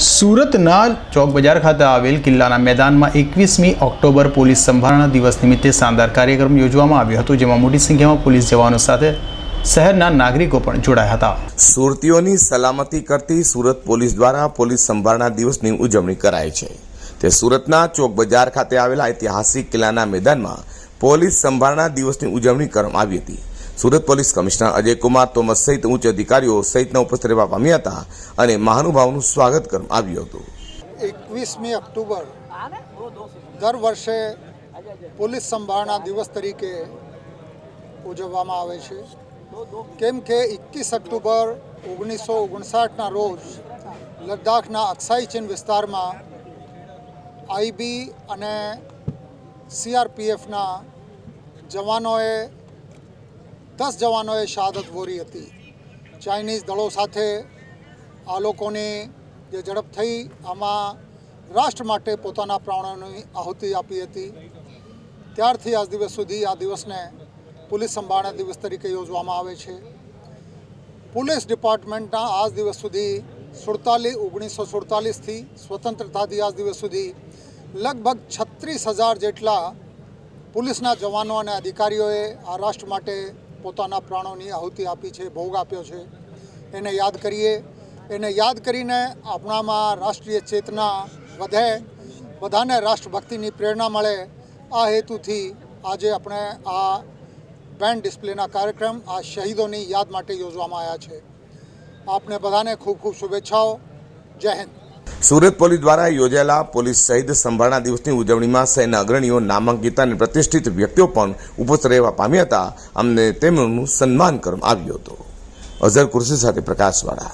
સુરતના ચોક બજાર ખાતે આવેલ કિલ્લાના મેદાનમાં એકવીસમી ઓક્ટોબર પોલીસ સંભારણા દિવસ નિમિત્તે શાનદાર કાર્યક્રમ યોજવામાં આવ્યો હતો, જેમાં મોટી સંખ્યામાં પોલીસ જવાનો સાથે શહેરના નાગરિકો પણ જોડાયા હતા. સુરતીઓની સલામતી કરતી સુરત પોલીસ દ્વારા પોલીસ સંભારણા દિવસની ઉજવણી કરાય છે. તે સુરતના ચોક બજાર ખાતે આવેલા ઐતિહાસિક કિલ્લાના મેદાનમાં પોલીસ સંભારણા દિવસની ઉજવણી કરવામાં આવી હતી. સુરત પોલીસ કમિશનર અજયકુમાર તોમસ સહિત ઉચ્ચ અધિકારીઓ સહિતના ઉપસ્થિત પામ્યા હતા અને મહાનુભાવનું સ્વાગત કરવામાં આવ્યું હતું. એકવીસમી ઓક્ટોબર દર વર્ષે પોલીસ સંભાળના દિવસ તરીકે ઉજવવામાં આવે છે. કેમ કે એકવીસ ઓક્ટોબર ઓગણીસો ઓગણસાઠના રોજ લદ્દાખના અક્સાઈ ચીન વિસ્તારમાં આઈબી અને સીઆરપીએફના જવાનોએ દસ જવાનોએ શહાદત વોરી હતી. ચાઇનીઝ દળો સાથે આ લોકોની જે ઝડપ થઈ, આમાં રાષ્ટ્ર માટે પોતાના પ્રાણોની આહુતિ આપી હતી. ત્યારથી આજ દિવસ સુધી આ દિવસને પોલીસ સંભાળના દિવસ તરીકે યોજવામાં આવે છે. પોલીસ ડિપાર્ટમેન્ટના આજ દિવસ સુધી સુડતાલીસ ઓગણીસો સુડતાલીસથી સ્વતંત્રતાથી આજ દિવસ સુધી લગભગ છત્રીસ હજાર જેટલા પોલીસના જવાનો અને અધિકારીઓએ આ રાષ્ટ્ર માટે પોતાના પ્રાણોની આહુતિ આપી છે, ભોગ આપ્યો છે. એને યાદ કરીએ. એને યાદ કરીને આપણામાં રાષ્ટ્રીય ચેતના વધે, બધાને રાષ્ટ્રભક્તિની પ્રેરણા મળે. આ હેતુથી આજે આપણે આ બેન્ડ ડિસ્પ્લેના કાર્યક્રમ આ શહીદોની યાદ માટે યોજવામાં આવ્યા છે. આપને બધાને ખૂબ ખૂબ શુભેચ્છાઓ. જય હિન્દ. સુરત પોલીસ દ્વારા યોજાયેલા પોલીસ શહીદ સંભાળના દિવસની ઉજવણીમાં શહેરના અગ્રણીઓ, નામાંકિત અને પ્રતિષ્ઠિત વ્યક્તિઓ પણ ઉપસ્થિત રહેવા પામ્યા હતા. અમને તેમનું સન્માન કરવામાં આવ્યું હતું. અઝર કુર્સી સાથે પ્રકાશવાળા